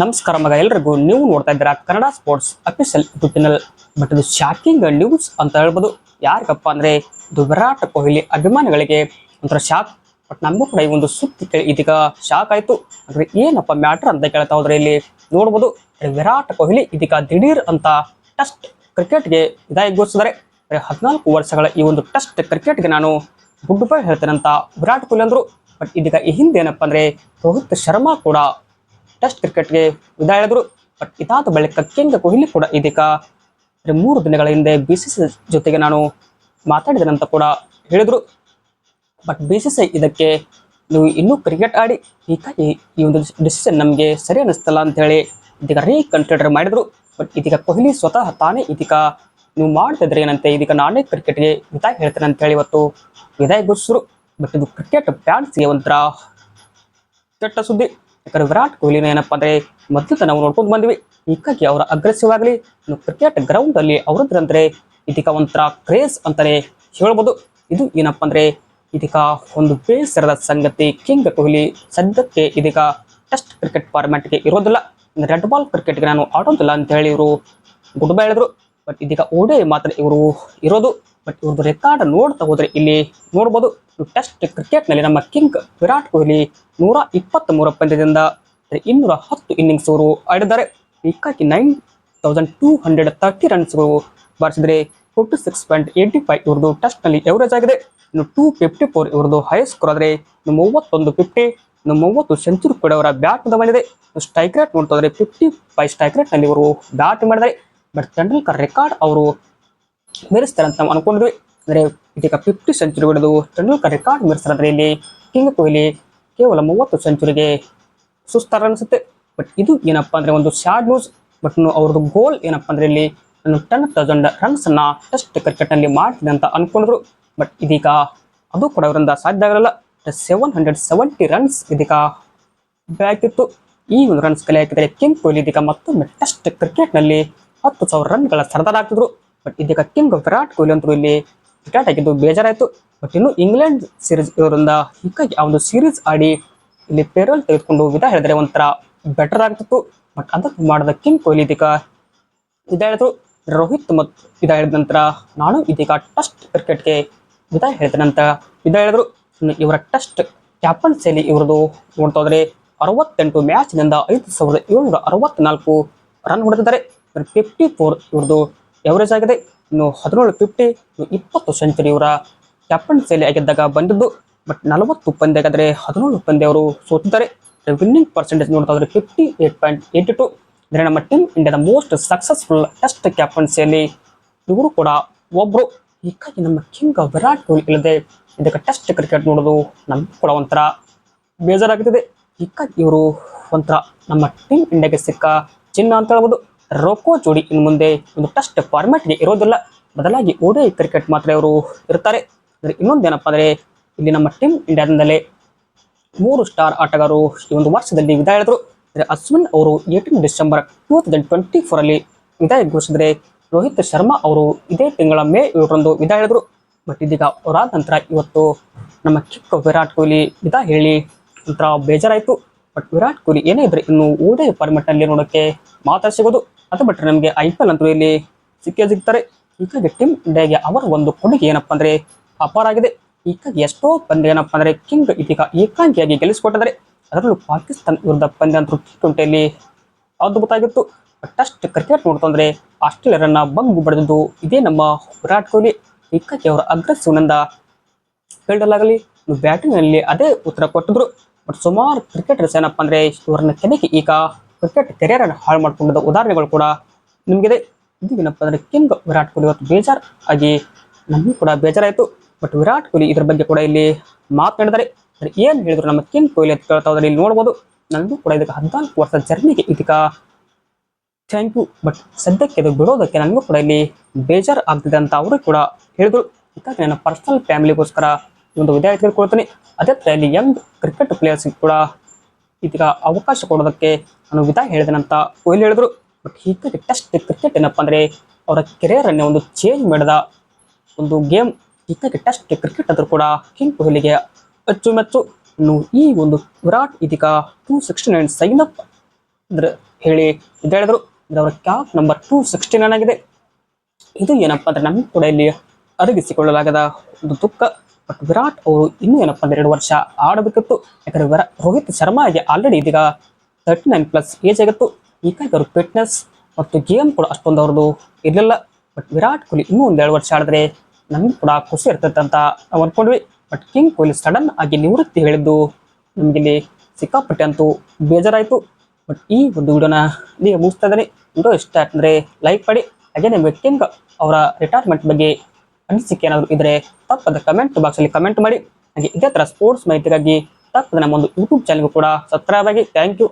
ನಮಸ್ಕಾರ ಮಗ ಎಲ್ರಿಗೂ. ನೀವು ನೋಡ್ತಾ ಇದ್ದೀರಾ Kannada sports official YouTube channel but ಇದು ಶಾಕಿಂಗ್ ನ್ಯೂಸ್ ಅಂತ ಹೇಳ್ಬೋದು. ಯಾರಿಗಪ್ಪ ಅಂದ್ರೆ ಇದು ವಿರಾಟ್ ಕೊಹ್ಲಿ ಅಭಿಮಾನಿಗಳಿಗೆ ಒಂಥರ ಶಾಕ್ ಬಟ್ ನಮಗೂ ಕೂಡ ಈ ಒಂದು ಸುದ್ದಿ ಕೇಳಿ ಇದೀಗ ಶಾಕ್ ಆಯ್ತು. ಅಂದ್ರೆ ಏನಪ್ಪ ಮ್ಯಾಟರ್ ಅಂತ ಕೇಳ್ತಾ ಹೋದ್ರೆ ಇಲ್ಲಿ ನೋಡ್ಬೋದು. ವಿರಾಟ್ ಕೊಹ್ಲಿ ಇದೀಗ ದಿಢೀರ್ ಅಂತ ಟೆಸ್ಟ್ ಕ್ರಿಕೆಟ್ಗೆ ವಿದಾಯ ಘೋಷಿಸಿದರೆ ಹದಿನಾಲ್ಕು ವರ್ಷಗಳ ಈ ಒಂದು ಟೆಸ್ಟ್ ಕ್ರಿಕೆಟ್ಗೆ ನಾನು ಗುಡ್ ಬೈ ಹೇಳ್ತೇನೆ ಅಂತ ವಿರಾಟ್ ಕೊಹ್ಲಿ ಅಂದ್ರು. ಬಟ್ ಇದೀಗ ಈ ಹಿಂದೆ ಏನಪ್ಪ ಅಂದ್ರೆ ರೋಹಿತ್ ಶರ್ಮಾ ಕೂಡ ಟೆಸ್ಟ್ ಕ್ರಿಕೆಟ್ಗೆ ವಿದಾಯ ಹೇಳಿದ್ರು ಬಟ್ ಇದಾದ ಬಳಿಕ ಕೆಂಗ ಕೊಹ್ಲಿ ಕೂಡ ಇದೀಗ ಮೂರು ದಿನಗಳ ಹಿಂದೆ ಬಿ ಸಿ ಸಿ ಜೊತೆಗೆ ನಾನು ಮಾತಾಡಿದ್ದೇನೆ ಕೂಡ ಹೇಳಿದರು. ಬಟ್ ಬಿ ಸಿ ಸಿ ಇದಕ್ಕೆ ನೀವು ಇನ್ನೂ ಕ್ರಿಕೆಟ್ ಆಡಿ ಹೀಗಾಗಿ ಈ ಒಂದು ಡಿಸಿಷನ್ ನಮಗೆ ಸರಿ ಅನ್ನಿಸ್ತಲ್ಲ ಅಂತೇಳಿ ಇದೀಗ ರೀಕನ್ಸಿಡರ್ ಮಾಡಿದ್ರು. ಬಟ್ ಇದೀಗ ಕೊಹ್ಲಿ ಸ್ವತಃ ತಾನೇ ಇದೀಗ ನೀವು ಮಾಡ್ತಿದ್ರೆ ಏನಂತೆ? ಇದೀಗ ನಾನೇ ಕ್ರಿಕೆಟ್ಗೆ ವಿದಾಯ ಹೇಳ್ತೇನೆ ಅಂತ ಹೇಳಿ ಇವತ್ತು ವಿದಾಯ ಘೋಷಿಸಿದ್ರು. ಬಟ್ ಇದು ಕ್ರಿಕೆಟ್ ಫ್ಯಾನ್ಸ್ಗೆ ಒಂಥರ ಕೆಟ್ಟ ಸುದ್ದಿ. ಯಾಕಂದ್ರೆ ವಿರಾಟ್, ಕೊಹ್ಲಿನ ಏನಪ್ಪಾ ಅಂದ್ರೆ ಮೊದಲು ನಾವು ನೋಡ್ಕೊಂಡು ಬಂದ್ವಿ. ಹೀಗಾಗಿ ಅವರ ಅಗ್ರೆಸಿವ್ ಆಗಲಿ ಕ್ರಿಕೆಟ್ ಗ್ರೌಂಡ್ ಅಲ್ಲಿ ಅವರದ್ರಂದ್ರೆ ಇದೀಗ ಒಂಥರ ಕ್ರೇಜ್ ಅಂತಾನೆ ಹೇಳ್ಬೋದು. ಇದು ಏನಪ್ಪಾ ಅಂದ್ರೆ ಇದೀಗ ಒಂದು ಬೇಸರದ ಸಂಗತಿ. ಕಿಂಗ್ ಕೊಹ್ಲಿ ಸದ್ಯಕ್ಕೆ ಇದೀಗ ಟೆಸ್ಟ್ ಕ್ರಿಕೆಟ್ ಫಾರ್ಮ್ಯಾಟ್ಗೆ ಇರೋದಿಲ್ಲ. ರೆಡ್ ಬಾಲ್ ಕ್ರಿಕೆಟ್ಗೆ ನಾನು ಆಡೋದಿಲ್ಲ ಅಂತ ಹೇಳಿ ಇವರು ಗುಡ್ ಬೈ ಹೇಳಿದ್ರು ಬಟ್ ಇದೀಗ ಓಡೇ ಮಾತ್ರ ಇವರು ಇರೋದು. ಬಟ್ ಇವ್ರದ್ದು ರೆಕಾರ್ಡ್ ನೋಡ್ತಾ ಹೋದ್ರೆ ಇಲ್ಲಿ ನೋಡ್ಬೋದು ಟೆಸ್ಟ್ ಕ್ರಿಕೆಟ್ನಲ್ಲಿ ನಮ್ಮ ಕಿಂಗ್ ವಿರಾಟ್ ಕೊಹ್ಲಿ ನೂರ ಇಪ್ಪತ್ತ್ ಮೂರು ಪಂದ್ಯದಿಂದ ಇನ್ನೂರ ಹತ್ತು ಇನ್ನಿಂಗ್ಸ್ ಅವರು ಆಡಿದ್ದಾರೆ. ಹೀಗಾಗಿ nine thousand two hundred thirty ರನ್ಸ್ಗಳು ಬಾರಿಸಿದ್ರೆ forty six point eighty five ಇವ್ರದ್ದು ಟೆಸ್ಟ್ನಲ್ಲಿ ಎವರೇಜ್ ಆಗಿದೆ. ಇನ್ನು ಟೂ ಫಿಫ್ಟಿ ಫೋರ್ ಇವ್ರದ್ದು ಹೈಯೆಸ್ಟ್ ಸ್ಕೋರ್ ಆದರೆ ಇನ್ನು ಮೂವತ್ತೊಂದು ಫಿಫ್ಟಿ ಇನ್ನು ಮೂವತ್ತು ಸೆಂಚುರಿ ಕೂಡ ಅವರ ಬ್ಯಾಟ್ ಬಂದಿದೆ ಸ್ಟ್ರೈಕ್ ರೇಟ್ ನೋಡ್ತಾ ಇದ್ರೆ ಫಿಫ್ಟಿ ಫೈವ್ ಸ್ಟ್ರೈಕ್ ರೇಟ್ನಲ್ಲಿ ಇವರು ಬ್ಯಾಟ್ ಮಾಡಿದ್ದಾರೆ. ಬಟ್ ತೆಂಡೂಲ್ಕರ್ ರೆಕಾರ್ಡ್ ಅವರು ಮೀರಿಸ್ತಾರೆ ಅಂತ ನಾವು ಅನ್ಕೊಂಡ್ವಿ ಅಂದ್ರೆ ಇದೀಗ ಫಿಫ್ಟಿ ಸೆಂಚುರಿ ಹೊಡೆದು ತೆಂಡೂಲ್ಕರ್ ರೆಕಾರ್ಡ್ ಮೀರಿಸ್ತಾರೆ ಇಲ್ಲಿ ಕಿಂಗ್ ಕೊಹ್ಲಿ ಕೇವಲ ಮೂವತ್ತು ಸೆಂಚುರಿಗೆ ಸುಸ್ತಾರ ಅನಿಸುತ್ತೆ. ಬಟ್ ಇದು ಏನಪ್ಪಾ ಅಂದ್ರೆ ಒಂದು ಶಾರ್ಟ್ ನ್ಯೂಸ್ ಬಟ್ ಅವ್ರದ್ದು ಗೋಲ್ ಏನಪ್ಪಾ ಅಂದ್ರೆ ಇಲ್ಲಿ ಟೆನ್ ತೌಸಂಡ್ ರನ್ಸ್ ಅನ್ನ ಟೆಸ್ಟ್ ಕ್ರಿಕೆಟ್ನಲ್ಲಿ ಮಾಡ್ತೀನಿ ಅಂತ ಅಂದ್ಕೊಂಡ್ರು ಬಟ್ ಇದೀಗ ಅದು ಕೂಡ ಅವರಿಂದ ಸಾಧ್ಯ ಆಗಿರಲ್ಲ ಸೆವೆನ್ ಹಂಡ್ರೆಡ್ ಸೆವೆಂಟಿ ರನ್ಸ್ ಇದೀಗ ಬೇಕಿತ್ತು ಈ ಒಂದು ರನ್ಸ್ ಕಲೆ ಹಾಕಿದರೆ ಕಿಂಗ್ ಕೊಹ್ಲಿ ಇದೀಗ ಮತ್ತೊಮ್ಮೆ ಟೆಸ್ಟ್ ಕ್ರಿಕೆಟ್ನಲ್ಲಿ ಹತ್ತು ಸಾವಿರ ರನ್ಗಳ ಸರ್ದಾರ ಆಗ್ತಿದ್ರು. ಬಟ್ ಇದೀಗ ಕಿಂಗ್ ವಿರಾಟ್ ಕೊಹ್ಲಿ ಅಂತೂ ಇಲ್ಲಿ ವಿರಾಟ್ ಆಗಿದ್ದು ಬೇಜಾರಾಯಿತು. ಬಟ್ ಇನ್ನು ಇಂಗ್ಲೆಂಡ್ ಸೀರೀಸ್ ಇರೋದ್ರಿಂದ ಹೀಗಾಗಿ ಆ ಒಂದು ಸೀರೀಸ್ ಆಡಿ ಇಲ್ಲಿ ಪೇರೋಲ್ ತೆಗೆದುಕೊಂಡು ವಿಧ ಹೇಳಿದ್ರೆ ಒಂಥರ ಬೆಟರ್ ಆಗ್ತಿತ್ತು. ಬಟ್ ಅದಕ್ಕೆ ಮಾಡಿದ ಕಿಂಗ್ ಕೊಹ್ಲಿ ಇದೀಗ ವಿಧ ಹೇಳಿದ್ರು. ರೋಹಿತ್ ಮತ್ತು ವಿಧ ಹೇಳಿದ ನಂತರ ನಾನು ಇದೀಗ ಟೆಸ್ಟ್ ಕ್ರಿಕೆಟ್ಗೆ ವಿಧ ಹೇಳ್ತೇನೆ ಅಂತ ವಿಧ ಹೇಳಿದ್ರು. ಇವರ ಟೆಸ್ಟ್ ಕ್ಯಾಪ್ಟನ್ಸಿಯಲ್ಲಿ ಇವ್ರದ್ದು ನೋಡ್ತಾ ಹೋದ್ರೆ ಅರವತ್ತೆಂಟು ಮ್ಯಾಚ್ನಿಂದ ಐದು ಸಾವಿರದ ಏಳ್ನೂರ ಅರವತ್ನಾಲ್ಕು ರನ್ ಹೊಡೆದಿದ್ದಾರೆ. ಫಿಫ್ಟಿ ಫೋರ್ ಇವ್ರದ್ದು ಎವರೇಜ್ ಆಗಿದೆ. ಇನ್ನು ಹದಿನೇಳು ಫಿಫ್ಟಿ ಇಪ್ಪತ್ತು ಸೆಂಚುರಿ ಇವರ ಕ್ಯಾಪ್ಟನ್ಸಿಯಲ್ಲಿ ಆಗಿದ್ದಾಗ ಬಂದಿದ್ದು. ಬಟ್ ನಲವತ್ತು ಪಂದ್ಯ ಆಗಿದ್ರೆ ಹದಿನೇಳು ಪಂದ್ಯ ಅವರು ಸೋತಿದ್ದಾರೆ. ವಿನ್ನಿಂಗ್ ಪರ್ಸೆಂಟೇಜ್ ನೋಡ್ತಾ ಇದ್ರೆ fifty eight point eighty two ಅಂದರೆ ನಮ್ಮ ಟೀಮ್ ಇಂಡಿಯಾದ ಮೋಸ್ಟ್ ಸಕ್ಸಸ್ಫುಲ್ ಟೆಸ್ಟ್ ಕ್ಯಾಪ್ಟನ್ಸಿಯಲ್ಲಿ ಇವರು ಕೂಡ ಒಬ್ರು. ಹೀಗಾಗಿ ನಮ್ಮ ಕಿಂಗ್ ವಿರಾಟ್ ಕೊಹ್ಲಿ ಇಲ್ಲದೆ ಇದಕ್ಕೆ ಟೆಸ್ಟ್ ಕ್ರಿಕೆಟ್ ನೋಡೋದು ನಮ್ಗೆ ಕೂಡ ಒಂಥರ ಬೇಜಾರಾಗುತ್ತಿದೆ ಹೀಗಾಗಿ ಇವರು ಒಂಥರ ನಮ್ಮ ಟೀಮ್ ಇಂಡಿಯಾಗೆ ಸಿಕ್ಕ ಚಿನ್ನ ಅಂತ ಹೇಳ್ಬೋದು. ರೊಕ್ಕೋ ಜೋಡಿ ಇನ್ನು ಮುಂದೆ ಒಂದು ಟೆಸ್ಟ್ ಫಾರ್ಮ್ಯಾಟ್ಗೆ ಇರೋದಿಲ್ಲ. ಬದಲಾಗಿ ಓಡಿ ಕ್ರಿಕೆಟ್ ಮಾತ್ರ ಇವರು ಇರ್ತಾರೆ. ಅಂದ್ರೆ ಇನ್ನೊಂದೇನಪ್ಪ ಅಂದರೆ ಇಲ್ಲಿ ನಮ್ಮ ಟೀಮ್ ಇಂಡಿಯಾದಿಂದಲೇ ಮೂರು ಸ್ಟಾರ್ ಆಟಗಾರರು ಈ ಒಂದು ವರ್ಷದಲ್ಲಿ ವಿದಾಯ ಹೇಳಿದ್ರು. ಅಂದ್ರೆ ಅಶ್ವಿನ್ ಅವರು eighteen December two thousand twenty four ಅಲ್ಲಿ ವಿದಾಯ ಘೋಷಿಸಿದ್ರೆ ರೋಹಿತ್ ಶರ್ಮಾ ಅವರು ಇದೇ ತಿಂಗಳ ಮೇ ಏಳರಂದು ವಿದಾಯ ಹೇಳಿದ್ರು. ಬಟ್ ಇದೀಗ ಅವರಾದ ನಂತರ ಇವತ್ತು ನಮ್ಮ ಚಿಕ್ಕ ವಿರಾಟ್ ಕೊಹ್ಲಿ ವಿದಾಯ ಹೇಳಿ ಒಂಥರ ಬೇಜಾರಾಯಿತು. ಬಟ್ ವಿರಾಟ್ ಕೊಹ್ಲಿ ಏನೇ ಇದ್ರೆ ಇನ್ನು ಓದೇ ಫಾರ್ಮೆಟ್ನಲ್ಲಿ ನೋಡೋಕ್ಕೆ ಮಾತ್ರ ಸಿಗೋದು. ಅದು ಬಿಟ್ಟರೆ ನಮಗೆ ಐ ಪಿ ಎಲ್ ಅಂತೂ ಇಲ್ಲಿ ಸಿಕ್ಕೇ ಸಿಗ್ತಾರೆ. ಹೀಗಾಗಿ ಟೀಮ್ ಇಂಡಿಯಾಗೆ ಅವರ ಒಂದು ಕೊಡುಗೆ ಏನಪ್ಪ ಅಂದರೆ ಅಪಾರ ಆಗಿದೆ. ಹೀಗಾಗಿ ಎಷ್ಟೋ ಪಂದ್ಯ ಏನಪ್ಪ ಅಂದರೆ ಕಿಂಗ್ ಇದೀಗ ಏಕಾಂಗಿಯಾಗಿ ಗೆಲ್ಲಿಸಿಕೊಟ್ಟಿದ್ದಾರೆ. ಅದರಲ್ಲೂ ಪಾಕಿಸ್ತಾನ ವಿರುದ್ಧ ಪಂದ್ಯ ಅಂತೂ ಟಿ ಟ್ವೆಂಟಿಯಲ್ಲಿ ಅದ್ಭುತ ಟೆಸ್ಟ್ ಕ್ರಿಕೆಟ್ ನೋಡ್ತಂದ್ರೆ ಆಸ್ಟ್ರೇಲಿಯರನ್ನ ಬಗ್ಗು ಬಡಿದಿದ್ದು ಇದೇ ನಮ್ಮ ವಿರಾಟ್ ಕೊಹ್ಲಿ. ಹೀಗಾಗಿ ಅವರ ಅಗ್ರೆಸಿವ್ನಿಂದ ಫೀಲ್ಡಲ್ಲಾಗಲಿ ಬ್ಯಾಟಿಂಗ್ನಲ್ಲಿ ಅದೇ ಉತ್ತರ ಕೊಟ್ಟಿದ್ರು. ಬಟ್ ಸುಮಾರು ಕ್ರಿಕೆಟರ್ಸ್ ಏನಪ್ಪ ಅಂದರೆ ಇವರನ್ನ ಕೆನೆಗೆ ಈಗ ಕ್ರಿಕೆಟ್ ಕೆರಿಯರ್ ಅನ್ನು ಹಾಳು ಮಾಡ್ಕೊಂಡಿದ್ದ ಉದಾಹರಣೆಗಳು ಕೂಡ ನಿಮಗಿದೆ. ಇದು ಏನಪ್ಪ ಅಂದ್ರೆ ಕಿಂಗ್ ವಿರಾಟ್ ಕೊಹ್ಲಿ ಇವತ್ತು ಬೇಜಾರ್ ಆಗಿ ನಮಗೂ ಕೂಡ ಬೇಜಾರಾಯಿತು. ಬಟ್ ವಿರಾಟ್ ಕೊಹ್ಲಿ ಇದ್ರ ಬಗ್ಗೆ ಕೂಡ ಇಲ್ಲಿ ಮಾತನಾಡಿದ್ದಾರೆ. ಅಂದ್ರೆ ಏನ್ ಹೇಳಿದ್ರು ನಮ್ಮ ಕಿಂಗ್ ಕೊಹ್ಲಿ ಅಂತ ಕೇಳ್ತಾ ಹೋದ್ರೆ ಇಲ್ಲಿ ನೋಡ್ಬೋದು. ನನಗೂ ಕೂಡ ಇದಕ್ಕೆ ಹದಿನಾಲ್ಕು ವರ್ಷ ಜರ್ನಿಗೆ ಇದಕ್ಕ ಥ್ಯಾಂಕ್ ಯು ಬಟ್ ಸದ್ಯಕ್ಕೆ ಅದು ಬಿಡೋದಕ್ಕೆ ನನಗೂ ಕೂಡ ಇಲ್ಲಿ ಬೇಜಾರು ಆಗ್ತಿದೆ ಅಂತ ಅವರು ಕೂಡ ಹೇಳಿದ್ರು. ಹೀಗಾಗಿ ನನ್ನ ಪರ್ಸನಲ್ ಫ್ಯಾಮಿಲಿಗೋಸ್ಕರ ಒಂದು ವಿದಾಯ ತಿಳ್ಕೊಳ್ತೀನಿ ಅದೇ ಥರ ಇಲ್ಲಿ ಯಂಗ್ ಕ್ರಿಕೆಟ್ ಪ್ಲೇಯರ್ಸ್ ಕೂಡ ಇದೀಗ ಅವಕಾಶ ಕೊಡೋದಕ್ಕೆ ನಾನು ವಿದಾಯ ಹೇಳಿದೆನಂತ ಕೊಹ್ಲಿ ಹೇಳಿದ್ರು. ಬಟ್ ಹೀಗಾಗಿ ಟೆಸ್ಟ್ ಕ್ರಿಕೆಟ್ ಏನಪ್ಪ ಅಂದರೆ ಅವರ ಕೆರಿಯರ್ ಅನ್ನೇ ಒಂದು ಚೇಂಜ್ ಮಾಡಿದ ಒಂದು ಗೇಮ್ ಹೀಗಾಗಿ ಟೆಸ್ಟ್ ಕ್ರಿಕೆಟ್ ಆದರೂ ಕೂಡ ಕಿಂಗ್ ಕೊಹ್ಲಿಗೆ ಅಚ್ಚುಮೆಚ್ಚು ಇನ್ನು ಈ ಒಂದು ವಿರಾಟ್ ಇದೀಗ two sixty nine sign up ಅಂದ್ರೆ ಹೇಳಿ ಇದು ಹೇಳಿದ್ರು. ಇದು ಅವರ cap number two sixty nine ಆಗಿದೆ. ಇದು ಏನಪ್ಪ ಅಂದ್ರೆ ನಮ್ಮ ಕೂಡ ಇಲ್ಲಿ ಅರಗಿಸಿಕೊಳ್ಳಲಾಗದ ಒಂದು ದುಃಖ. ಬಟ್ ವಿರಾಟ್ ಅವರು ಇನ್ನೂ ಏನಪ್ಪ ಅಂದ್ರೆ ಎರಡು ವರ್ಷ ಆಡಬೇಕಿತ್ತು. ಯಾಕಂದ್ರೆ ವಿರಾ ರೋಹಿತ್ ಶರ್ಮಾಗೆ ಆಲ್ರೆಡಿ ಇದೀಗ ತರ್ಟಿ ನೈನ್ ಪ್ಲಸ್ ಏಜ್ ಆಗಿತ್ತು. ಹೀಗಾಗಿ ಅವರು ಫಿಟ್ನೆಸ್ ಮತ್ತು ಗೇಮ್ ಕೂಡ ಅಷ್ಟೊಂದು ಅವ್ರದ್ದು ಇರಲಿಲ್ಲ. ಬಟ್ ವಿರಾಟ್ ಕೊಹ್ಲಿ ಇನ್ನೂ ಒಂದು ಎರಡು ವರ್ಷ ಆಡಿದ್ರೆ ನಮ್ಗೆ ಕೂಡ ಖುಷಿ ಇರ್ತೈತೆ ಅಂತ ನಾವು ಅನ್ಕೊಂಡ್ವಿ ಬಟ್ ಕಿಂಗ್ ಕೊಹ್ಲಿ ಸಡನ್ ಆಗಿ ನಿವೃತ್ತಿ ಹೇಳಿದ್ದು ನಮ್ಗೆ ಇಲ್ಲಿ ಸಿಕ್ಕಾಪಟ್ಟೆ ಅಂತೂ ಬೇಜಾರಾಯಿತು. ಬಟ್ ಈ ಒಂದು ವಿಡಿಯೋನ ನೀವು ಮುಗಿಸ್ತಾ ಇದ್ದೀನಿ. ವಿಡಿಯೋ ಇಷ್ಟ ಅಂದರೆ ಲೈಕ್ ಮಾಡಿ. ಹಾಗೆ ನಿಮಗೆ ಕಿಂಗ್ ಅವರ ರಿಟೈರ್ಮೆಂಟ್ ಬಗ್ಗೆ ಅನಿಸಿಕೆ ಏನಾದರೂ ಇದ್ರೆ ತಪ್ಪದ ಕಮೆಂಟ್ ಬಾಕ್ಸ್ ಅಲ್ಲಿ ಕಮೆಂಟ್ ಮಾಡಿ. ಹಾಗೆ ಇದೇ ತರ ಸ್ಪೋರ್ಟ್ಸ್ ಮಾಹಿತಿಗಾಗಿ ತಪ್ಪದ ನಮ್ಮ ಒಂದು ಯೂಟ್ಯೂಬ್ ಚಾನಲ್ಗೂ ಕೂಡ ಸಬ್ಸ್ಕ್ರೈಬ್ ಆಗಿ. Thank you